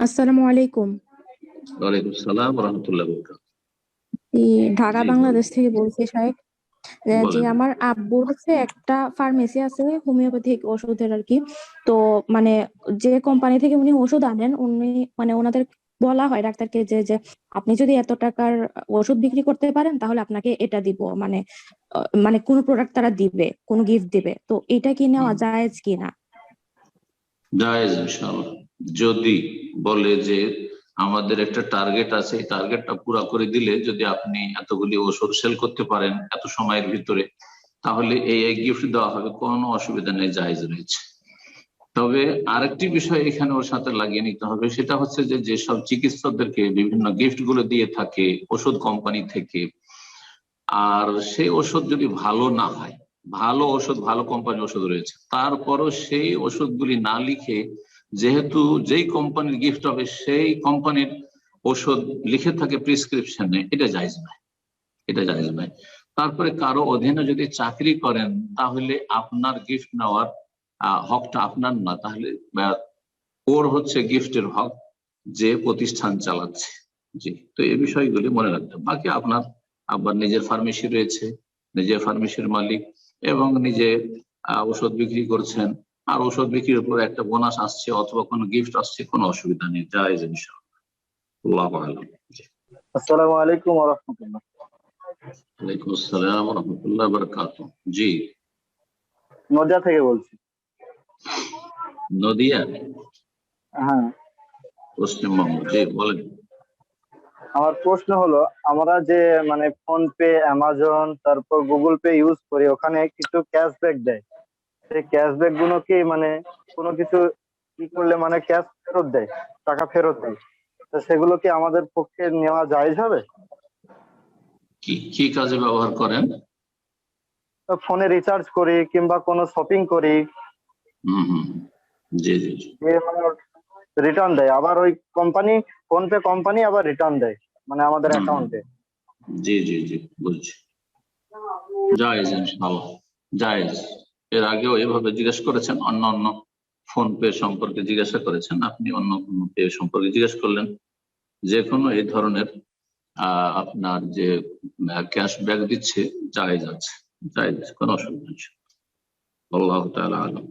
আসসালামু আলাইকুম। ওয়ালাইকুম সালাম রহমতুল্লাহ ঢাকা বাংলাদেশ থেকে বলছি সাহেব। যে আমার আব্বুর হচ্ছে একটা ফার্মেসি আছে হোমিওপ্যাথিক ওষুধের আর কি। তো মানে যে কোম্পানি থেকে উনি ওষুধ আনেন উনি মানে ওনাদের বলা হয় ডাক্তারকে যে যে আপনি যদি এত টাকার ওষুধ বিক্রি করতে পারেন তাহলে আপনাকে এটা দিব। মানে মানে কোন প্রোডাক্ট তারা দিবে কোন গিফট দিবে। তো এটা কি নেওয়া। জায়েজ কিনা? জায়েজ ইনশাআল্লাহ। যদি বলে যে আমাদের একটা টার্গেট আছে, এই টার্গেটটা পুরো করে দিলে যদি আপনি এতগুলি ওষুধ সেল করতে পারেন এত সময়ের ভিতরে, তাহলে এই গিফট দেওয়া হবে, কোনো অসুবিধা নেই, জায়েজ রয়েছে। তবে আরেকটি বিষয় এখানে ওর সাথে লাগিয়ে নিতে হবে, সেটা হচ্ছে যে যেসব চিকিৎসকদেরকে বিভিন্ন গিফটগুলো দিয়ে থাকে ওষুধ কোম্পানি থেকে, আর সেই ওষুধ যদি ভালো না হয়, ভালো ওষুধ ভালো কোম্পানির ওষুধ রয়েছে, তারপরও সেই ওষুধগুলি না লিখে যেহেতু যেই কোম্পানির গিফট হবে সেই কোম্পানির ওষুধ লিখে থাকে প্রেসক্রিপশনে এটা জায়জ নয়। এটা জায়জ নয়। তারপরে কারও অধীনে যদি চাকরি করেন, তাহলে আপনার গিফট নেওয়ার হকটা আপনার না। তাহলে ওর হচ্ছে গিফটের হক যে প্রতিষ্ঠান চালাচ্ছে। জি, তো এই বিষয়গুলি মনে রাখতে বাকি আপনার আবার নিজের ফার্মেসি রয়েছে, নিজের ফার্মেসির মালিক এবং নিজে ওষুধ বিক্রি করছেন। আর ওষুধ বিক্রির উপর একটা বোনাস আসছে অথবা কোনো গিফট আসছে কোনো অসুবিধা নেই জায়েজ ইনশাআল্লাহ। আল্লাহু আলাম জি। আসসালামু আলাইকুম ওয়া রাহমাতুল্লাহ। ওয়ালাইকুম আসসালাম ওয়া রাহমাতুল্লাহি ওয়া বারাকাতুহু। জি। নদিয়া থেকে বলছি। নদিয়া? হ্যাঁ। পশ্চিমবঙ্গ জি বলেন। আমার প্রশ্ন হলো আমরা যে মানে ফোন পে অ্যামাজন তারপর গুগল পে ইউজ করি ওখানে কিছু ক্যাশব্যাক দেয়। সেই ক্যাশব্যাকগুলো কি মানে কোনো কিছু কি করলে মানে ক্যাশ ফেরত দেয়? টাকা ফেরত দেয়? তো সেগুলো কি আমাদের পক্ষে নেওয়া যায় হবে? কি কি কাজে ব্যবহার করেন? ফোনে রিচার্জ করি কিংবা কোনো শপিং করি। জি জি রিটার্ন দেয়। আবার ওই কোম্পানি ফোন পে কোম্পানি আবার রিটার্ন দেয় মানে আমাদের অ্যাকাউন্টে জি জি জি বুঝছি। জায়েজ ইনশাআল্লাহ। জায়েজ। এর আগেও এভাবে জিজ্ঞেস করেছেন, অন্য অন্য ফোন পে সম্পর্কে জিজ্ঞাসা করেছেন, আপনি অন্য কোনো পে সম্পর্কে জিজ্ঞেস করলেন। যে কোনো এই ধরনের আপনার যে ক্যাশব্যাক দিচ্ছে, যাই যাচ্ছে যাই যাচ্ছে, কোনো অসুবিধা নেই। আল্লাহ তালা আলম।